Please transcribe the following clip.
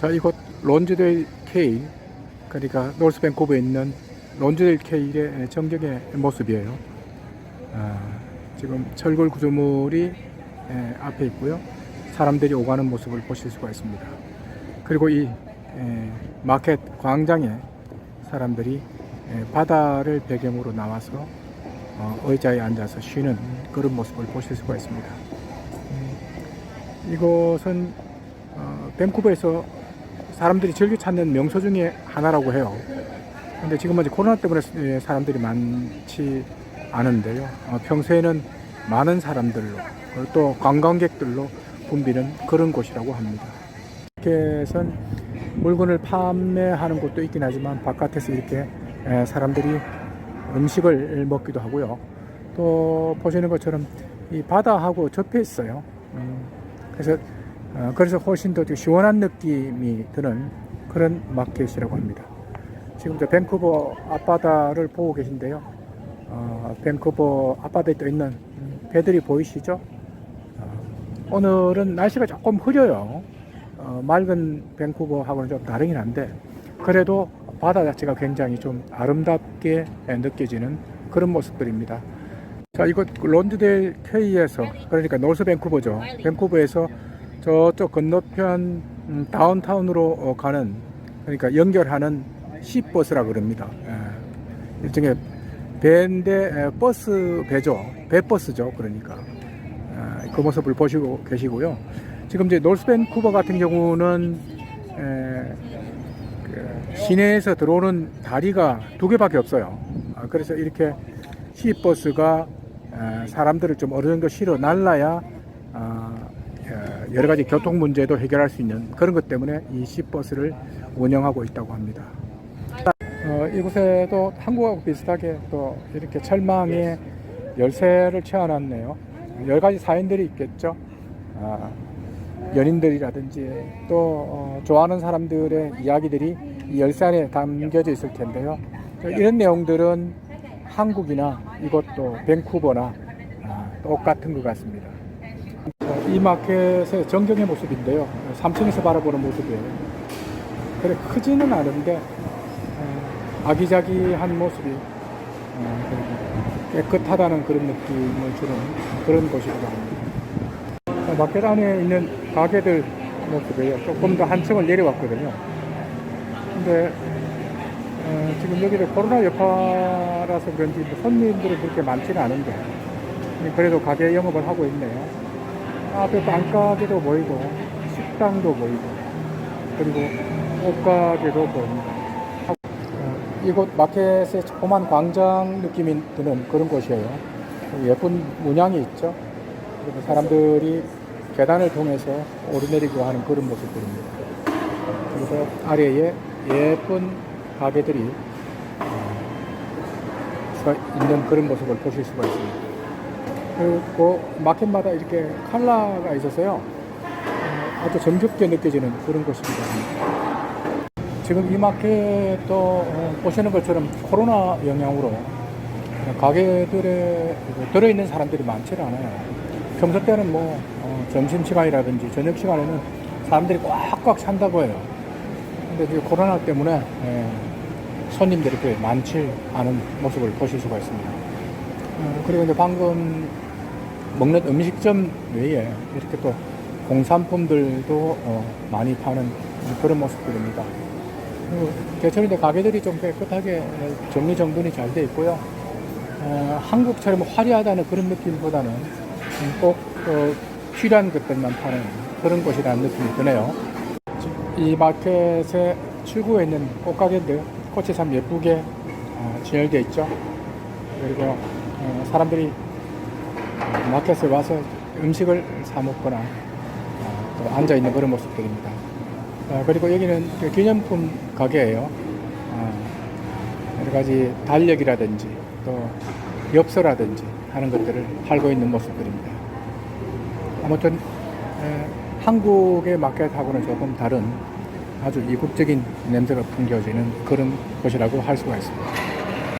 자, 이곳 론즈데일 케일, 그러니까 노스 밴쿠버에 있는 론즈데일 케일의 정경의 모습이에요. 아, 지금 철골 구조물이 에, 앞에 있고요. 사람들이 오가는 모습을 보실 수가 있습니다. 그리고 이 에, 마켓 광장에 사람들이 에, 바다를 배경으로 나와서 어, 의자에 앉아서 쉬는 그런 모습을 보실 수가 있습니다. 음, 이곳은 어, 밴쿠버에서 사람들이 즐겨 찾는 명소 중에 하나라고 해요. 근데 지금은 이제 코로나 때문에 예, 사람들이 많지 않은데요. 어, 평소에는 많은 사람들로 또 관광객들로 붐비는 그런 곳이라고 합니다. 마켓은 물건을 판매하는 곳도 있긴 하지만 바깥에서 이렇게 에, 사람들이 음식을 먹기도 하고요. 또 보시는 것처럼 이 바다하고 접해 있어요. 음, 그래서 어, 그래서 훨씬 더 시원한 느낌이 드는 그런 마켓이라고 합니다. 지금 저 밴쿠버 앞바다를 보고 계신데요. 어, 밴쿠버 앞바다에 떠 있는 음, 배들이 보이시죠? 어, 오늘은 날씨가 조금 흐려요. 어, 맑은 밴쿠버하고는 좀 다르긴 한데 그래도 바다 자체가 굉장히 좀 아름답게 느껴지는 그런 모습들입니다. 자, 이곳 론드데일 케이에서 그러니까 노스 밴쿠버죠. 밴쿠버에서 저쪽 건너편 음, 다운타운으로 어, 가는 그러니까 연결하는 시버스라 그럽니다. 예, 일종의 배인데 에, 버스 배죠. 배버스죠. 그러니까 아, 그 모습을 보시고 계시고요. 지금 이제 노스 밴쿠버 같은 경우는 에, 그 시내에서 들어오는 다리가 두 개밖에 없어요. 아, 그래서 이렇게 시버스가 에, 사람들을 좀 어느 정도 실어 날라야 아, 에, 여러 가지 교통 문제도 해결할 수 있는 그런 것 때문에 이 시버스를 운영하고 있다고 합니다. 어, 이곳에도 한국하고 비슷하게 또 이렇게 철망에 열쇠를 채워놨네요. 여러 가지 사연들이 있겠죠. 아, 연인들이라든지 또 어, 좋아하는 사람들의 이야기들이 이 열쇠 안에 담겨져 있을 텐데요. 이런 내용들은 한국이나 이것도 밴쿠버나 아, 똑같은 것 같습니다. 어, 이 마켓의 정경의 모습인데요. 3층에서 바라보는 모습이에요. 그래 크지는 않은데 어, 아기자기한 모습이 어, 깨끗하다는 그런 느낌을 주는 그런 곳이기도 합니다. 어, 마켓 안에 있는 가게들 모습이에요. 조금 더 한층을 내려왔거든요. 근데 어, 지금 여기를 코로나 여파라서 그런지 뭐 손님들이 그렇게 많지는 않은데 그래도 가게 영업을 하고 있네요. 앞에 빵가게도 보이고 식당도 보이고 그리고 옷가게도 보입니다. 어, 이곳 마켓의 조그만 광장 느낌이 드는 그런 곳이에요. 예쁜 문양이 있죠. 그리고 사람들이 계단을 통해서 오르내리고 하는 그런 모습들입니다. 그리고 아래에 예쁜 가게들이 어, 있는 그런 모습을 보실 수가 있습니다. 그리고 마켓마다 이렇게 컬러가 있어서요. 어, 아주 정겹게 느껴지는 그런 합니다. 지금 이 마켓도 어, 보시는 것처럼 코로나 영향으로 가게들에 들어있는 사람들이 많지 않아요. 평소 때는 뭐 어, 점심시간이라든지 저녁 시간에는 사람들이 꽉꽉 찬다고 해요. 근데 지금 코로나 때문에 예, 손님들이 많지 않은 모습을 보실 수가 있습니다. 어, 그리고 이제 방금 먹는 음식점 외에 이렇게 또 공산품들도 어, 많이 파는 그런 모습들입니다. 대체로 가게들이 좀 깨끗하게 정리정돈이 잘 돼 있고요. 어, 한국처럼 화려하다는 그런 느낌보다는 꼭 어, 필요한 것들만 파는 그런 곳이라는 느낌이 드네요. 이 마켓의 출구에 있는 꽃가게들 꽃이 참 예쁘게 어, 진열되어 있죠. 그리고 어, 사람들이 마켓에 와서 음식을 사 먹거나 어, 또 앉아 있는 그런 모습들입니다. 어, 그리고 여기는 그 기념품 가게예요. 어, 여러 가지 달력이라든지 또 엽서라든지 하는 것들을 팔고 있는 모습들입니다. 아무튼 에, 한국의 마켓하고는 조금 다른 아주 이국적인 냄새가 풍겨지는 그런 곳이라고 할 수가 있습니다.